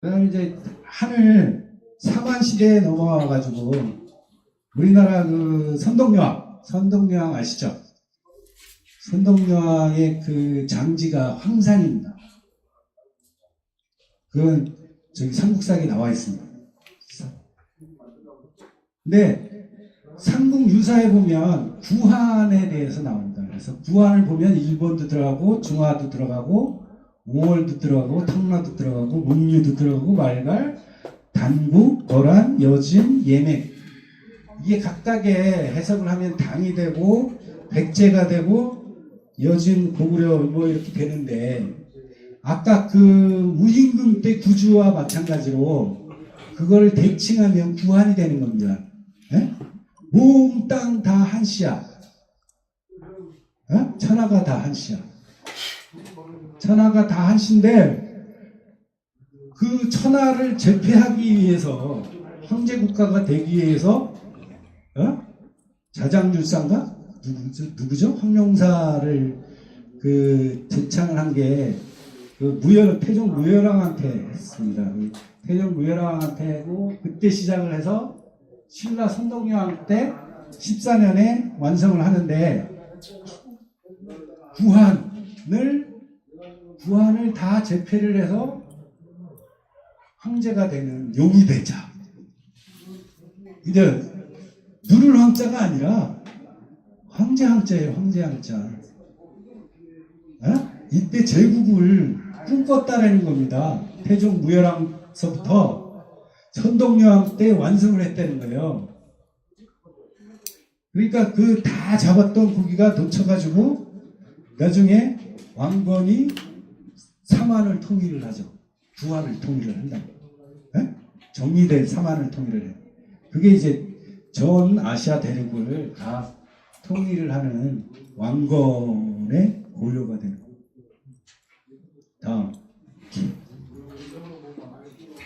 그다음에 이제 하늘 사만 시대에 넘어와 가지고 우리나라 그 선덕여왕, 선덕여왕 아시죠? 선덕여왕의 그 장지가 황산입니다. 그건 저기 삼국사에 나와 있습니다. 근데 삼국 유사에 보면 구한에 대해서 나옵니다. 그래서 구한을 보면 일본도 들어가고 중화도 들어가고 옹월도 들어가고 탕라도 들어가고 문유도 들어가고 말갈, 단국, 거란, 여진, 예맥 이게 각각의 해석을 하면 당이 되고 백제가 되고 여진, 고구려 뭐 이렇게 되는데 아까 그 무임금 때 구주와 마찬가지로 그걸 대칭하면 구한이 되는 겁니다. 예? 몽땅 다 한시야. 어? 천하가 다 한시야. 천하가 다 한시인데 그 천하를 제패하기 위해서 황제 국가가 되기 위해서 어? 자장률상가 누구죠? 누구죠? 황룡사를 그 제창을 한게 그 무열 태종 무열왕한테 했습니다. 그 태종 무열왕한테 하고 그때 시작을 해서 신라 선동여왕 때 14년에 완성을 하는데 구한을 구한을 다 제패를 해서 황제가 되는 용의대자. 이제 누를 황자가 아니라 황제 황자예요. 황제 황자. 어? 이때 제국을 꿈꿨다라는 겁니다. 태종 무열왕서부터 선동여왕 때 완성을 했다는 거예요. 그러니까 그 다 잡았던 고기가 놓쳐가지고 나중에 왕건이 사만을 통일을 하죠. 구한을 통일을 한다. 에? 정리된 사만을 통일을 해. 그게 이제 전 아시아 대륙을 다 통일을 하는 왕건의 고려가 되는 거예요. 다음.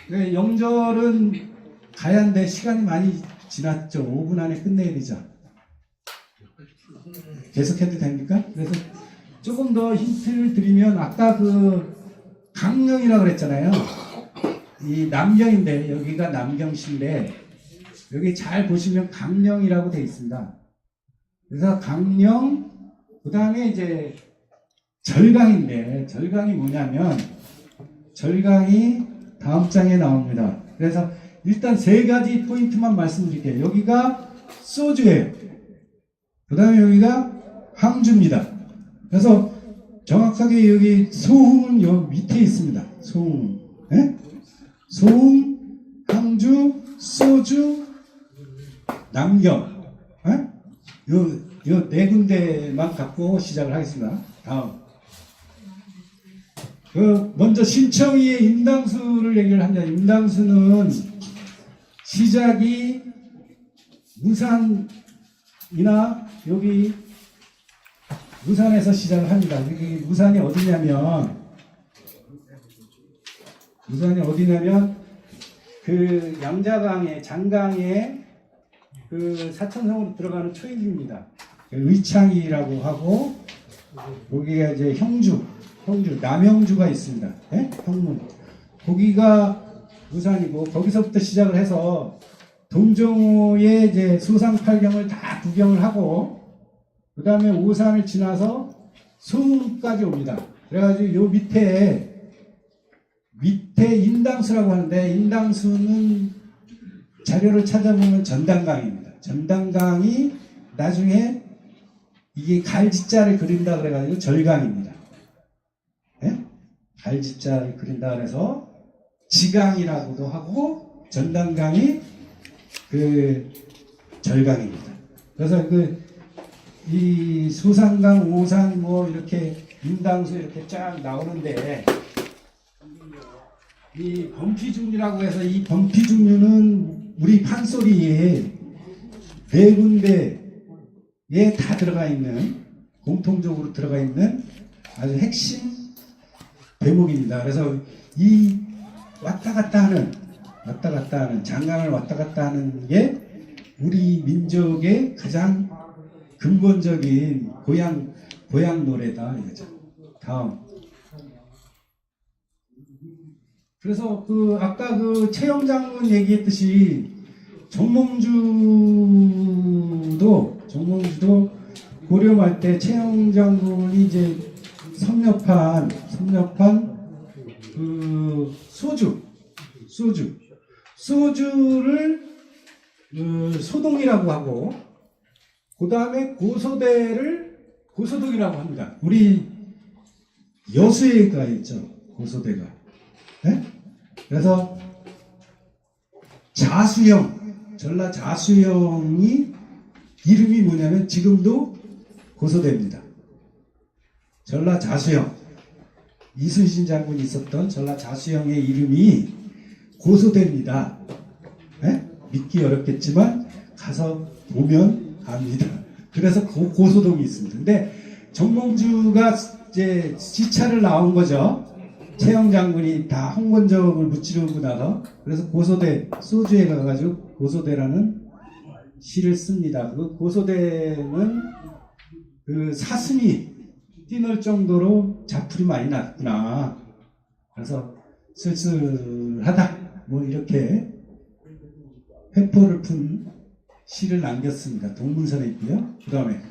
네, 영절은 가야인데 시간이 많이 지났죠. 5분 안에 끝내야 되죠. 계속해도 됩니까? 그래서 조금 더 힌트를 드리면 아까 그 강령이라고 그랬잖아요. 이 남경인데 여기가 남경시인데 여기 잘 보시면 강령이라고 되어 있습니다. 그래서 강령 그 다음에 이제 절강인데 절강이 뭐냐면 절강이 다음 장에 나옵니다. 그래서 일단 세 가지 포인트만 말씀드릴게요. 여기가 소주예요. 그 다음에 여기가 항주입니다. 그래서 정확하게 여기 소흥은 여 밑에 있습니다. 소흥. 예? 소흥, 항주, 소주, 남경. 예? 요, 요 네 군데만 갖고 시작을 하겠습니다. 다음. 그, 먼저 신청위의 임당수를 얘기를 합니다. 임당수는 시작이 무산이나 여기 무산에서 시작을 합니다. 여기 무산이 어디냐면 무산이 어디냐면 그 양자강에 장강에 그 사천성으로 들어가는 초입입니다. 그 의창이라고 하고 여기가 이제 형주, 형주 남형주가 있습니다. 예? 형문. 거기가 무산이고 거기서부터 시작을 해서 동정호의 이제 소상팔경을 다 구경을 하고 그 다음에 오산을 지나서 소문까지 옵니다. 그래가지고 요 밑에 밑에 인당수라고 하는데 인당수는 자료를 찾아보면 전당강입니다. 전당강이 나중에 이게 갈지자를 그린다 그래가지고 절강입니다. 예? 갈지자를 그린다 그래서 지강이라고도 하고 전당강이 그 절강입니다. 그래서 그 이 소산강, 오산 뭐 이렇게 인당수 이렇게 쫙 나오는데 이 범피중류라고 해서 이 범피중류는 우리 판소리에 네 군데에 다 들어가 있는 공통적으로 들어가 있는 아주 핵심 대목입니다. 그래서 이 왔다 갔다 하는 왔다 갔다 하는 장강을 왔다 갔다 하는 게 우리 민족의 가장 근본적인 고향 고향 노래다 이거죠. 다음 그래서 그 아까 그 최영 장군 얘기했듯이 정몽주도 정몽주도 고려 말때 최영 장군이 이제 섭렵한 섭렵한 그 소주 소주 소주를 그 소동이라고 하고 그 다음에 고소대를 고소동이라고 합니다. 우리 여수에 가 있죠 고소대가. 네? 그래서 자수형 전라 자수형이 이름이 뭐냐면 지금도 고소대입니다. 전라 자수형 이순신 장군이 있었던 전라 자수형의 이름이 고소대입니다. 예? 믿기 어렵겠지만 가서 보면 압니다. 그래서 고, 고소동이 있습니다. 근데 정몽주가 이제 지차를 나온 거죠. 최영 장군이 다 홍건적을 무찌르고 나서 그래서 고소대 소주에 가가지고 고소대라는 시를 씁니다. 그 고소대는 그 사슴이 뛰놀 정도로 자풀이 많이 났구나. 그래서 쓸쓸하다. 뭐 이렇게 회포를 푼 시를 남겼습니다. 동문선에 있고요. 그 다음에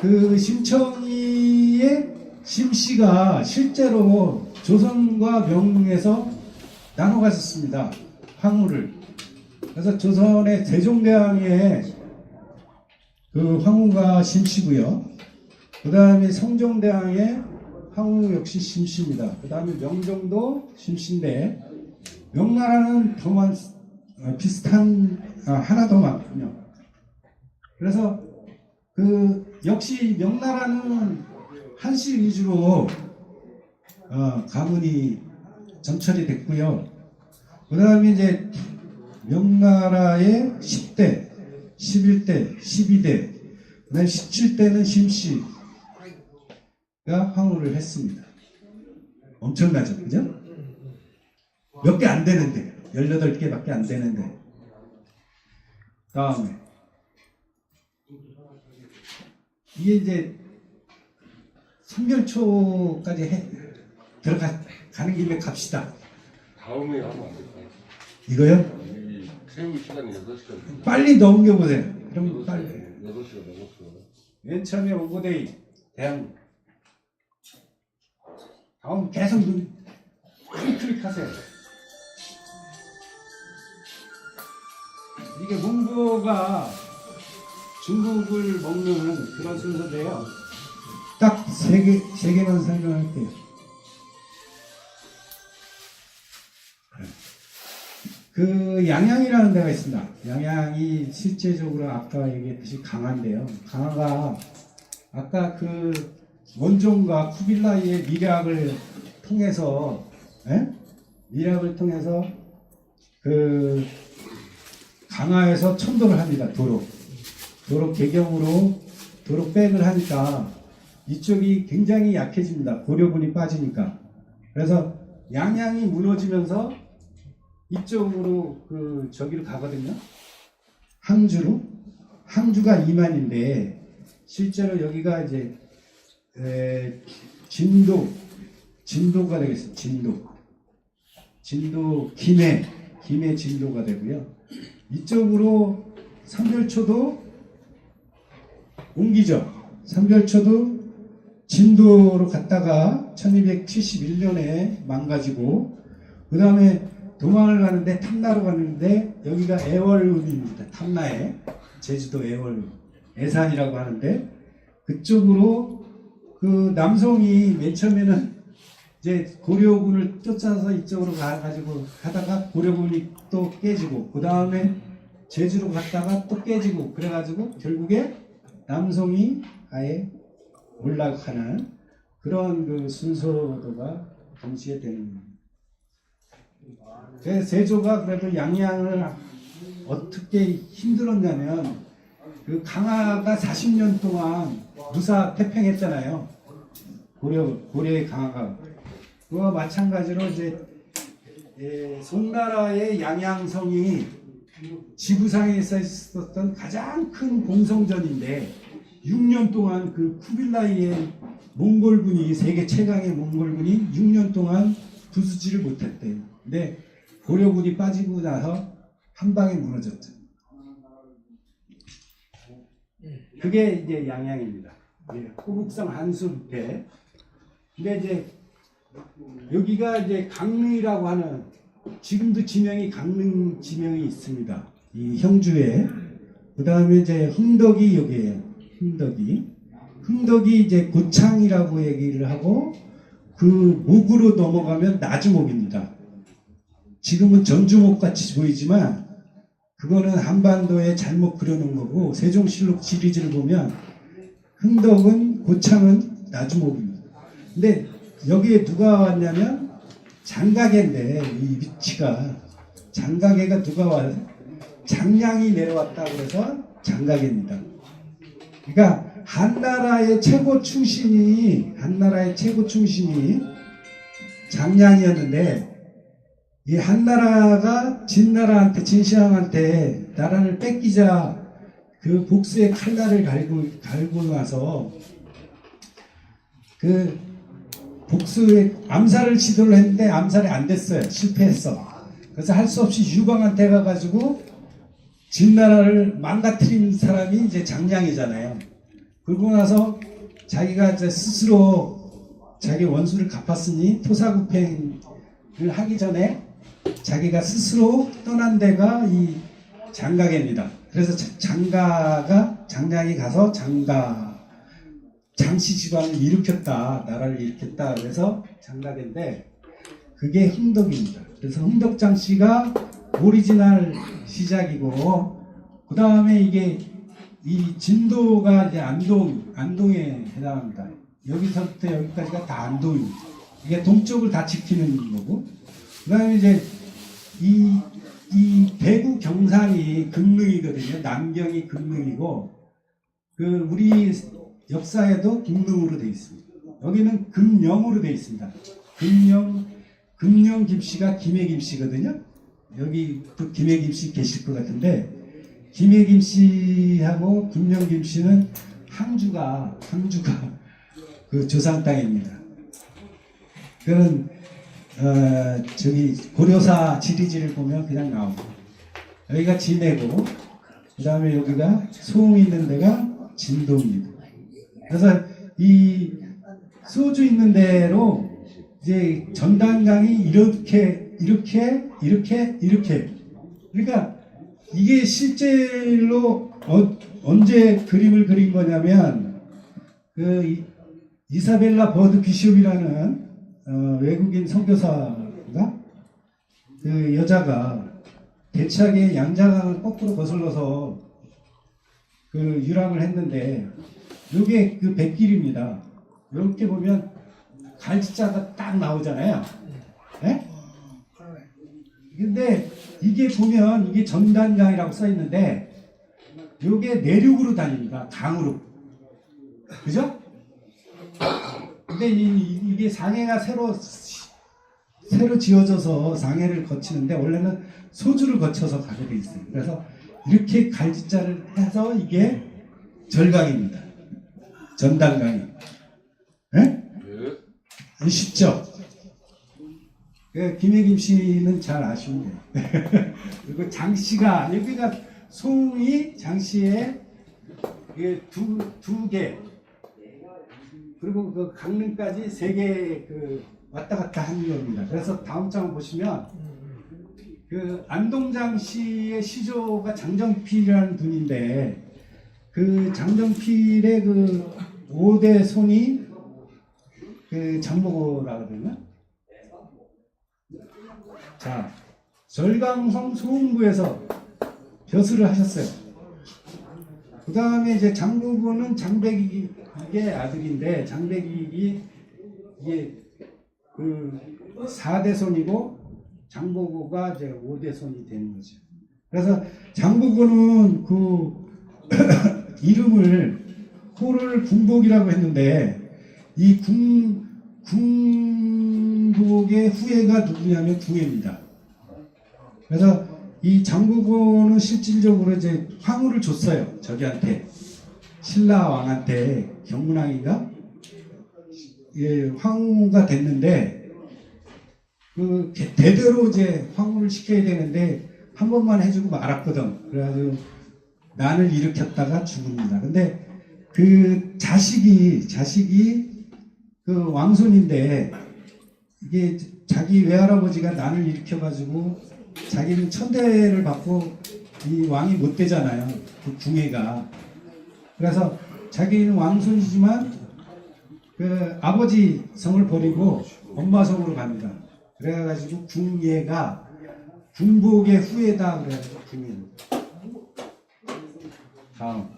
그 심청이의 심씨가 실제로 조선과 명에서 나눠 가졌습니다. 황후를. 그래서 조선의 세종대왕의 그 황후가 심씨고요. 그 다음에 성종대왕의 황후 역시 심씨입니다. 그 다음에 명종도 심씨인데 명나라는 더만 어, 비슷한 아, 하나 더 많군요. 그래서 그 역시 명나라는 한시 위주로 어, 가문이 전철이 됐고요. 그 다음에 이제 명나라의 10대, 11대, 12대, 그 다음에 17대는 심씨가 황후를 했습니다. 엄청나죠, 그죠? 몇 개 안 되는데, 18개밖에 안 되는데. 다음에, 이게 이제 선별초까지 해, 들어가, 가는 김에 갑시다. 다음에 하면 안 될까요? 이거요? 이 세우 시간이 6시간. 빨리 넘겨보세요. 그럼 빨리. 6시간 넘었어. 맨 처음에 오고데이 대한 다음 계속 눈 클릭하세요. 이게 문구가 중국을 먹는 그런 순서인데요. 딱 세 개, 세 개만 설명할게요. 그 양양이라는 데가 있습니다. 양양이 실제적으로 아까 얘기했듯이 강한데요. 강화가 아까 그 원종과 쿠빌라이의 미략을 통해서 예? 미략을 통해서 그 강화에서 천도를 합니다. 도로 도로 개경으로 도로 백을 하니까 이쪽이 굉장히 약해집니다. 고려군이 빠지니까 그래서 양양이 무너지면서 이쪽으로 그 저기로 가거든요. 항주로 항주가 2만인데 실제로 여기가 이제 에, 진도 진도가 되겠습니다. 진도 진도 김해 김해 진도가 되고요. 이쪽으로 삼별초도 옮기죠. 삼별초도 진도로 갔다가 1271년에 망가지고 그 다음에 도망을 가는데 탐나로 갔는데 여기가 애월읍입니다. 탐나에 제주도 애월읍 애산이라고 하는데 그쪽으로 그 남성이 맨 처음에는 이제 고려군을 쫓아서 이쪽으로 가가지고 가다가 고려군이 또 깨지고 그 다음에 제주로 갔다가 또 깨지고 그래가지고 결국에 남성이 아예 올라가는 그런 그 순서도가 동시에 되는 겁니다. 제 세조가 그래도 양양을 어떻게 힘들었냐면 그 강화가 40년 동안 무사 태평했잖아요. 고려 고려의 강화가 그와 마찬가지로 이제 예, 송나라의 양양성이 지구상에 있었던 가장 큰 공성전인데 6년 동안 그 쿠빌라이의 몽골군이 세계 최강의 몽골군이 6년 동안 부수지를 못했대요. 근데 고려군이 빠지고 나서 한 방에 무너졌죠. 그게 이제 양양입니다. 예, 호북성 한수부패. 근데 이제 여기가 이제 강릉이라고 하는 지금도 지명이 강릉 지명이 있습니다. 이 형주에 그 다음에 이제 흥덕이 여기에요. 흥덕이 흥덕이 이제 고창이라고 얘기를 하고 그 목으로 넘어가면 나주목입니다. 지금은 전주목 같이 보이지만 그거는 한반도에 잘못 그려놓은 거고 세종실록 시리즈를 보면 흥덕은 고창은 나주목입니다. 근데 여기에 누가 왔냐면 장가계인데 이 위치가 장가계가 누가 와 장량이 내려왔다 그래서 장가계입니다. 그러니까 한 나라의 최고 충신이 한 나라의 최고 충신이 장량이었는데 이 한 나라가 진 나라한테 진시황한테 나라를 뺏기자 그 복수의 칼날을 갈고 갈고 나서 그 복수의 암살을 시도를 했는데 암살이 안 됐어요. 실패했어. 그래서 할 수 없이 유방한테 가가지고 진나라를 망가뜨린 사람이 이제 장량이잖아요. 그러고 나서 자기가 이제 스스로 자기 원수를 갚았으니 토사구팽을 하기 전에 자기가 스스로 떠난 데가 이 장가계입니다. 그래서 자- 장가가 장량이 가서 장가 장씨 집안을 일으켰다 나라를 일으켰다 그래서 장가계인데 그게 흥덕입니다. 그래서 흥덕 장씨가 오리지널 시작이고 그 다음에 이게 이 진도가 이제 안동 안동에 해당합니다. 여기서부터 여기까지가 다 안동입니다. 이게 동쪽을 다 지키는 거고 그 다음에 이제 이, 이 대구 경산이 금능이거든요. 남경이 금능이고 그 우리 역사에도 금능으로 되어 있습니다. 여기는 금영으로 되어 있습니다. 금영 금영 김씨가 김해 김씨거든요. 여기 또 김해 김씨 계실 것 같은데 김해 김씨하고 금영 김씨는 항주가 항주가 그 조상 땅입니다. 그런 어, 저기 고려사 지리지를 보면 그냥 나오고 여기가 진해고 그 다음에 여기가 소음 있는 데가 진도입니다. 그래서 이 소주 있는 대로 이제 전단강이 이렇게 이렇게 이렇게 이렇게. 그러니까 이게 실제로 어- 언제 그림을 그린 거냐면 그 이- 이사벨라 버드 비숍이라는 어, 외국인 선교사가 그 여자가 대차게 양자강을 거꾸로 거슬러서 그 유람을 했는데 이게 그 백길입니다. 이렇게 보면 갈지자가 딱 나오잖아요. 예? 근데 이게 보면 이게 전단강이라고 써 있는데 이게 내륙으로 다닙니다. 강으로. 그죠? 근데 이, 이, 게 상해가 새로 새로 지어져서 상해를 거치는데 원래는 소주를 거쳐서 가게 돼 있어요. 그래서 이렇게 갈지자를 해서 이게 절강입니다. 전단강이. 예? 예. 쉽죠? 그 김혜김 씨는 잘 아시면 돼요. 그리고 장 씨가 여기가 송이 장 씨의 두, 두 개. 그리고 그 강릉까지 세 개 그 왔다 갔다 하는 겁니다. 그래서 다음 장 보시면 그 안동장 씨의 시조가 장정필이라는 분인데 그 장정필의 그 5대 손이 그 장보고라거든요. 자, 절강성 소흥부에서 벼슬을 하셨어요. 그 다음에 이제 장보고는 장백익의 아들인데 장백익이 이게 그 4대 손이고 장보고가 이제 5대 손이 되는 거죠. 그래서 장보고는 그 이름을 호를 궁복이라고 했는데 이 궁, 궁복의 후예가 누구냐면 궁예입니다. 그래서 이 장보고는 실질적으로 이제 황후를 줬어요. 저기한테. 신라 왕한테 경문왕이가 예, 황후가 됐는데 그 개- 대대로 이제 황후를 시켜야 되는데 한 번만 해주고 말았거든. 그래가지고 난을 일으켰다가 죽습니다. 근데 그 자식이 자식이 그 왕손인데 이게 자기 외할아버지가 난을 일으켜가지고 자기는 천대를 받고 이 왕이 못 되잖아요. 그 궁예가. 그래서 자기는 왕손이지만 그 아버지 성을 버리고 엄마 성으로 갑니다. 그래가지고 궁예가 군복의 후예다 그래가지고 궁예. 다음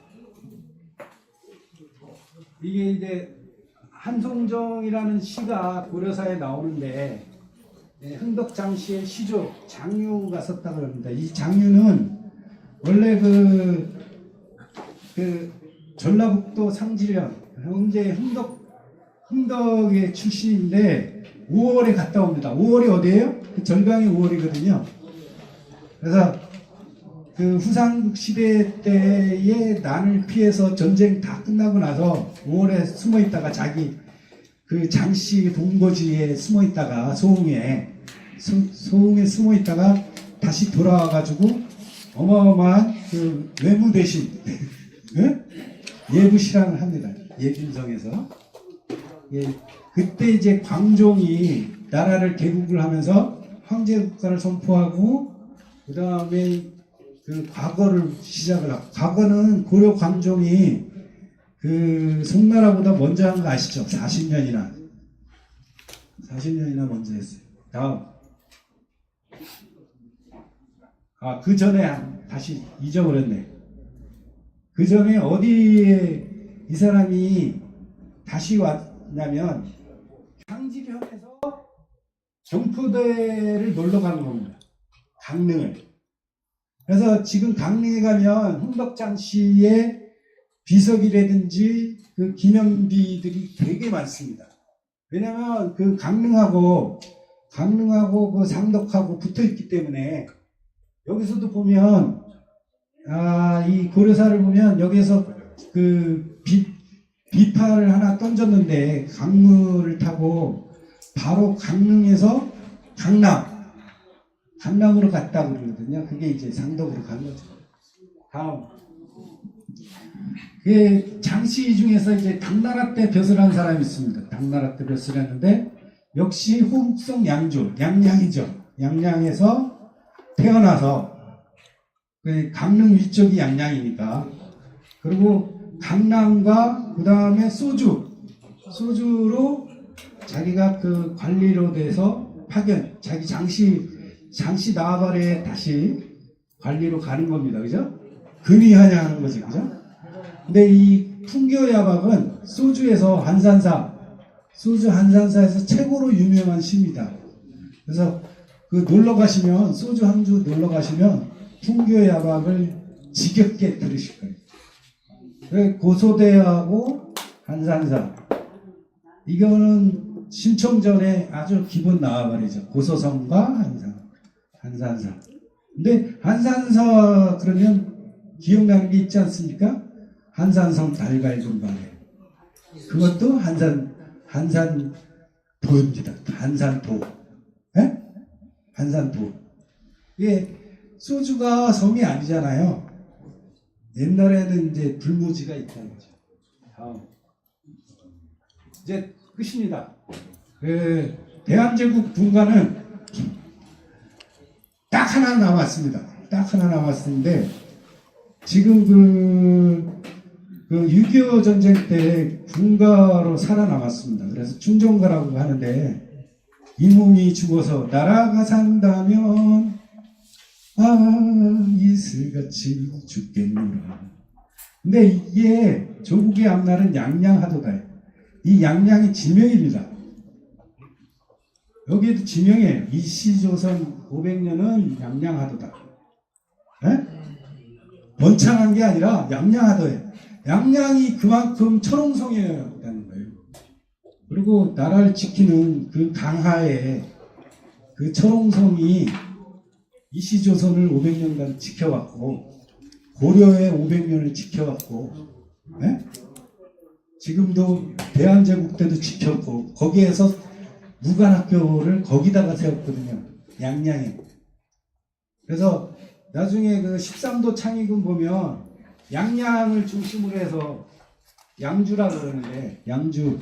이게 이제 한송정이라는 시가 고려사에 나오는데 예, 흥덕장씨의 시조 장유가 썼다 그럽니다. 이 장유는 원래 그, 그 전라북도 상지령 현재 흥덕 흥덕의 출신인데 5월에 갔다 옵니다. 5월이 어디예요? 그 절강이 5월이거든요. 그래서 그 후상 시대 때의 난을 피해서 전쟁 다 끝나고 나서 5월에 숨어 있다가 자기 그 장씨 본거지에 숨어 있다가 소흥에 소, 소흥에 숨어 있다가 다시 돌아와 가지고 어마어마한 그 외무 대신 예? 예부 실황을 합니다. 예빈성에서 예, 그때 이제 광종이 나라를 개국을 하면서 황제 국가를 선포하고 그 다음에 그 과거를 시작을 하고 과거는 고려 광종이 그 송나라보다 먼저 한 거 아시죠? 40년이나 40년이나 먼저 했어요. 다음 아 그 전에 다시 잊어버렸네. 그 전에 어디에 이 사람이 다시 왔냐면 상지령에서 경포대를 놀러 가는 겁니다. 강릉을. 그래서 지금 강릉에 가면 흥덕장 씨의 비석이라든지 그 기념비들이 되게 많습니다. 왜냐면 그 강릉하고 강릉하고 그 상덕하고 붙어 있기 때문에 여기서도 보면 아, 이 고려사를 보면 여기에서 그 비, 비파를 하나 던졌는데 강물을 타고 바로 강릉에서 강남 강남으로 갔다 그러거든요. 그게 이제 상덕으로 간 거죠. 다음. 그 장씨 중에서 이제 당나라 때 벼슬 한 사람이 있습니다. 당나라 때 벼슬 했는데 역시 호국성 양조, 양양이죠. 양양에서 태어나서 그 강릉 위쪽이 양양이니까 그리고 강남과 그 다음에 소주 소주로 자기가 그 관리로 돼서 파견 자기 장씨 장씨 나발에 다시 관리로 가는 겁니다. 그죠? 근위하냐는 거지 그죠? 근데 이 풍교야박은 소주에서 한산사 소주 한산사에서 최고로 유명한 시입니다. 그래서 그 놀러 가시면 소주 한 주 놀러 가시면 풍교야박을 지겹게 들으실 거예요. 그 고소대하고 한산사. 이거는 신청 전에 아주 기본 나와버리죠. 고소성과 한산 한산사. 근데 한산사 그러면 기억나는 게 있지 않습니까? 한산성 달갈군방에 그것도 한산 한산 도입니다. 한산도. 예? 한산도. 이게 소주가 섬이 아니잖아요. 옛날에는 이제 불모지가 있다는 거죠. 다음. 이제 끝입니다. 그 대한제국 분가는 딱 하나 남았습니다. 딱 하나 남았는데 지금 그, 그6.25 전쟁 때 군가로 살아남았습니다. 그래서 충정가라고 하는데 이 몸이 죽어서 나라가 산다면 아 이슬같이 죽겠노라 근데 이게 조국의 앞날은 양양하도다 이 양양이 지명입니다 여기에도 지명이에요 이시조선 500년은 양양하도다 에? 번창한 게 아니라 양양하도예요 양양이 그만큼 철옹성이었다는 거예요 그리고 나라를 지키는 그 강하에 그 철옹성이 이시조선을 500년간 지켜왔고 고려의 500년을 지켜왔고 예? 지금도 대한제국 때도 지켰고 거기에서 무관학교를 거기다가 세웠거든요. 양양에. 그래서 나중에 그 13도 창의군 보면 양양을 중심으로 해서 양주라 그러는데 양주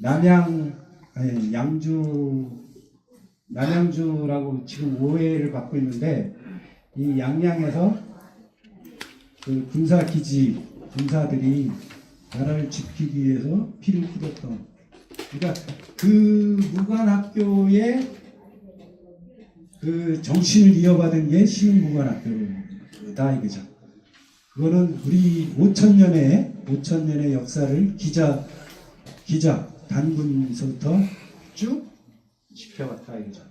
남양 아니 양주 남양주라고 지금 오해를 받고 있는데 이 양양에서 그 군사 기지 군사들이 나라를 지키기 위해서 피를 뿌렸던 그러니까 그 무관학교의 그 정신을 이어받은 게 시흥무관학교다 이거죠. 그거는 우리 5천 년의 5천 년의 역사를 기자 기자 단군서부터 쭉 지켜왔다 이거죠.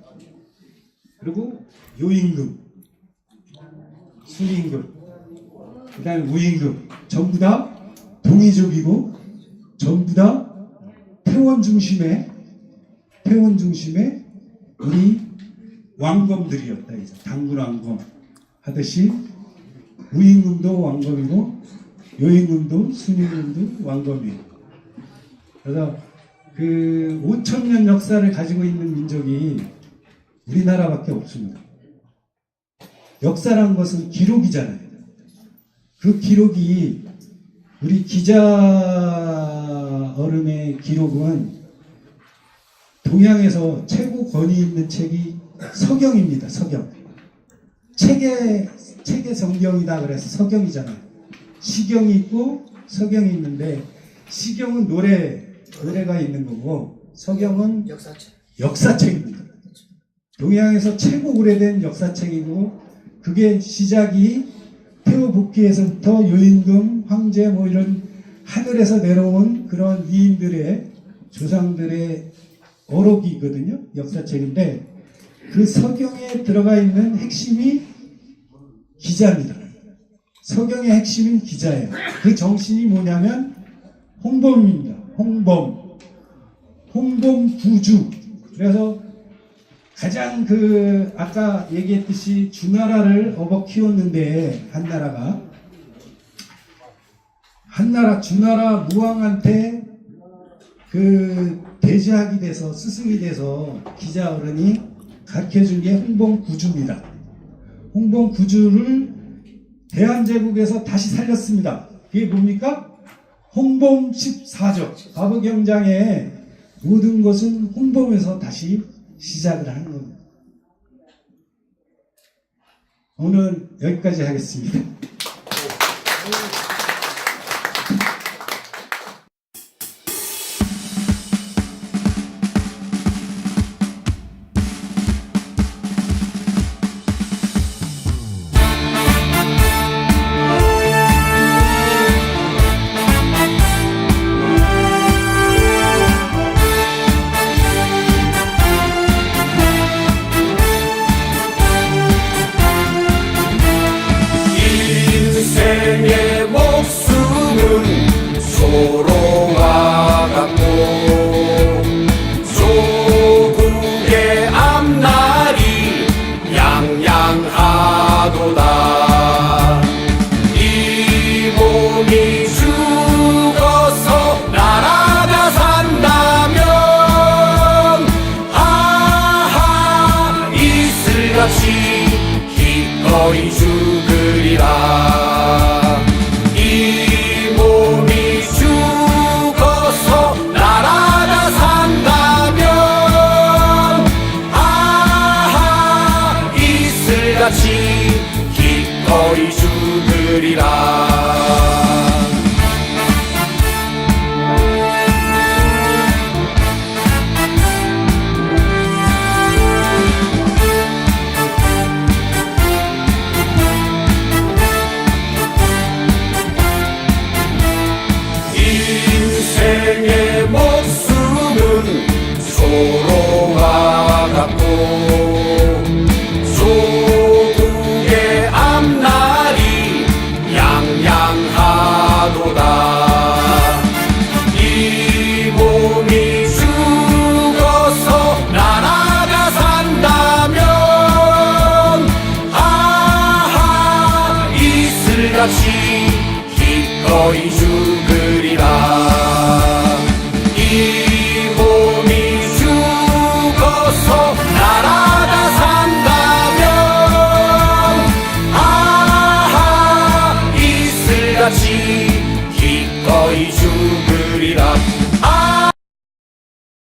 그리고 요임금, 순임금, 그다음에 우임금 전부 다 동이족이고 전부 다 태원 중심의 태원 중심의 우리 왕검들이었다 이죠. 당군 왕검 하듯이 우임금도 왕검이고 요임금도 순임금도 왕검이에요. 그래서 그 5천 년 역사를 가지고 있는 민족이 우리나라밖에 없습니다. 역사란 것은 기록이잖아요. 그 기록이 우리 기자 어른의 기록은 동양에서 최고 권위 있는 책이 서경입니다. 서경. 책의 책의 성경이다 그래서 서경이잖아요. 시경이 있고 서경이 있는데 시경은 노래 노래가 있는 거고 서경은 역사책. 역사책입니다. 동양에서 최고 오래된 역사책이고 그게 시작이 태호 복귀에서부터 요임금, 황제 뭐 이런 하늘에서 내려온 그런 위인들의 조상들의 어록이거든요. 역사책인데 그 서경에 들어가 있는 핵심이 기자입니다. 서경의 핵심은 기자예요. 그 정신이 뭐냐면 홍범입니다. 홍범. 홍범 구주. 그래서 가장 그 아까 얘기했듯이 주나라를 업어 키웠는데 한 나라가 한나라 주나라 무왕한테 그 대제학이 돼서 스승이 돼서 기자 어른이 가르쳐 준 게 홍범 구주입니다. 홍범 구주를 대한제국에서 다시 살렸습니다. 그게 뭡니까? 홍범 14조. 과거경장의 모든 것은 홍범에서 다시 시작을 하는 겁니다. 오늘 여기까지 하겠습니다.